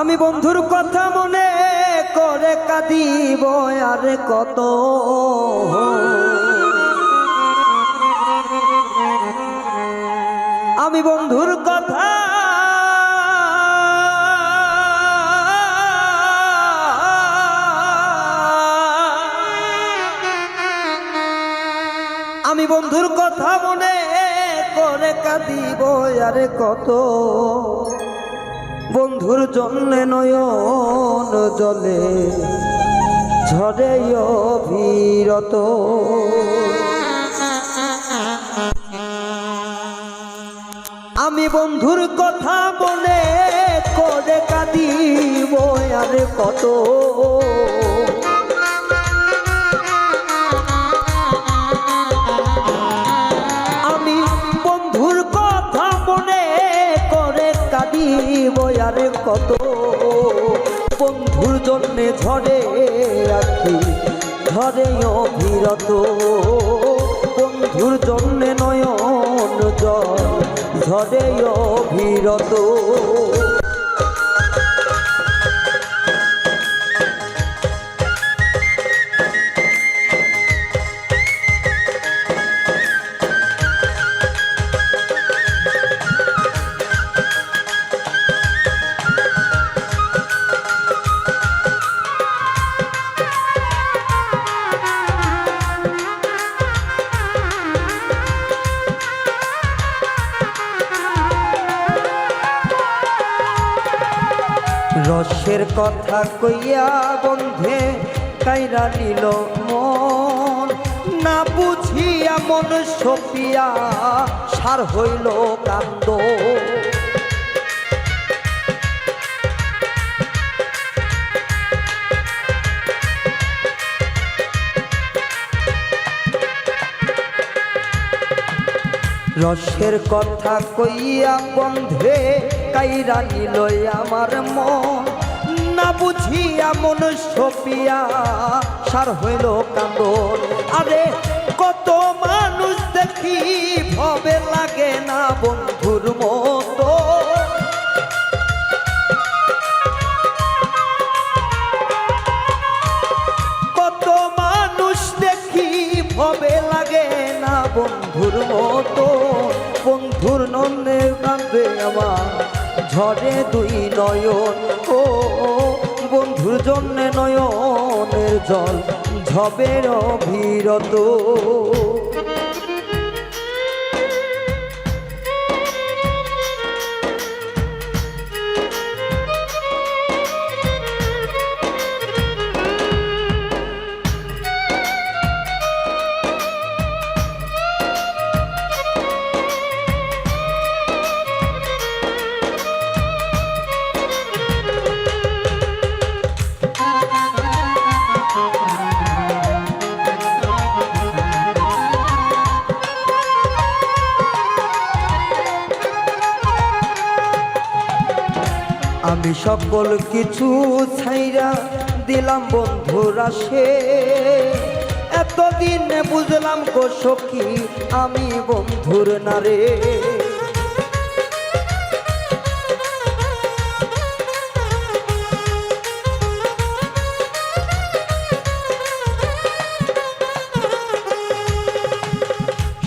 আমি বন্ধুর কথা মনে করে কাঁদিব, আর কত আমি বন্ধুর কথা আমি বন্ধুর কথা মনে করে কাঁদিব, আর কত বন্ধুর জন্যে নয়ন জলে ঝরে অভিরত। আমি বন্ধুর কথা মনে করে কাঁদিব আর কত কত বন্ধুর জন্যে ঝরে রাখি ঝরে অভিরত। বন্ধুর জন্যে নয়ন জল ঝরে অভিরত। রসের কথা কইয়া বন্ধে কাইরা নিল মন। না বুঝিয়া মন সপিয়া সার হইল কান্দ। রসের কথা কইয়া বন্ধে কাইরা নিল আমার মন। না বুঝিয়া মন সপিয়া সার হইল কান্দন। আরে, কত মানুষ দেখি, ভবে লাগে না বন্ধুর ঝরে দুই নয়ন। ও বন্ধুর জন্যে নয়নের জল ঝবের অভিরত। আমি সকল কিছু ছাইরা দিলাম বন্ধুরা সে। এতদিন বুঝলাম গো সখী, আমি বন্ধুর নারে।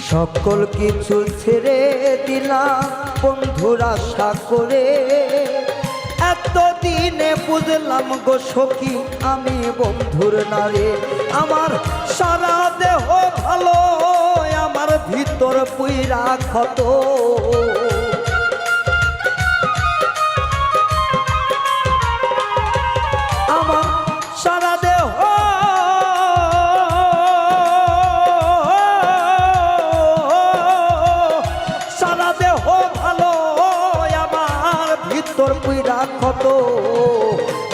সকল কিছু ছেড়ে দিলাম বন্ধুর আশা করে। এতদিনে বুঝলাম গো সখী, আমি বন্ধুর নারে। আমার সারা দেহ ভালো, আমার ভিতর পুইরা ক্ষত। ক্ষত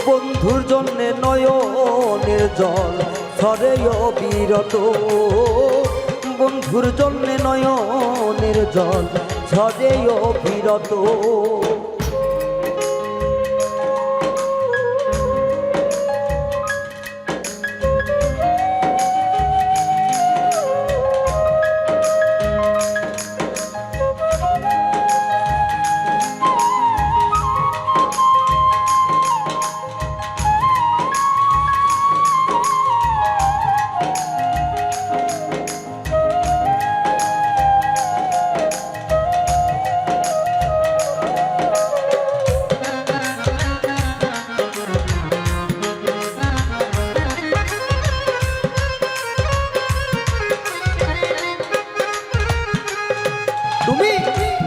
বন্ধুর জন্য নয়নের জল সরে অবিরত বন্ধুর জন্য নয়নের জল সরে অবিরত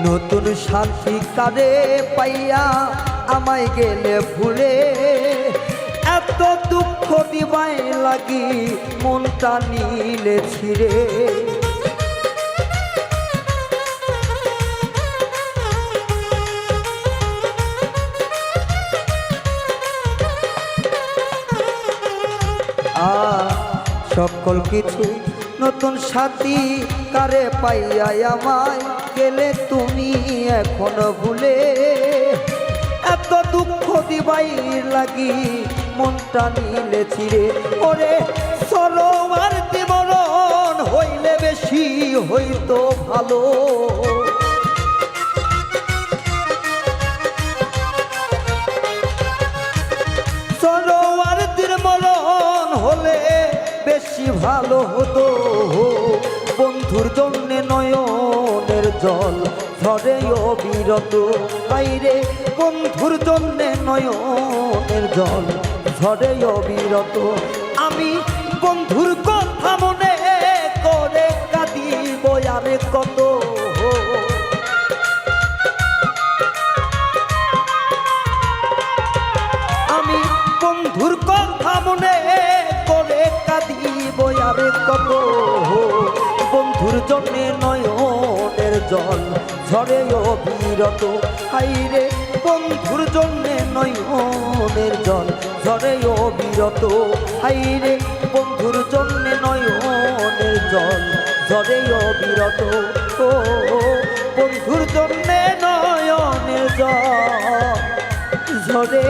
নতুন সাথী কারে পাইয়া আমায় গেলে ভুলে এত দুঃখ দিবাই লাগি মনটা নিলে ছিড়ে। সকল কিছু নতুন সাথী কারে পাইয়া আমায় গেলে তুমি এখনও ভুলে এত দুঃখ দিবাই লাগি মনটা নিলে ছিড়ে। ওরে সরোয়ার দিবরণ হইলে বেশি হইতো ভালো। হলে বেশি ভালো হতো। বন্ধুর জন্যে নয়নের জল ঝরে অবিরত বাইরে বন্ধুর জন্য নয়নের জল ঝরে অবিরত আমি বন্ধুর কথা মনে করে কাঁদিব, আরে কত আমি বন্ধুর কথা ঝরে অবিরত হাইরে, বন্ধুর জন্যে নয়নের জল ঝরে অবিরত হাইরে, বন্ধুর জন্যে নয়নের জল ঝরে অবিরত ও, বন্ধুর জন্যে নয়নের জল ঝরে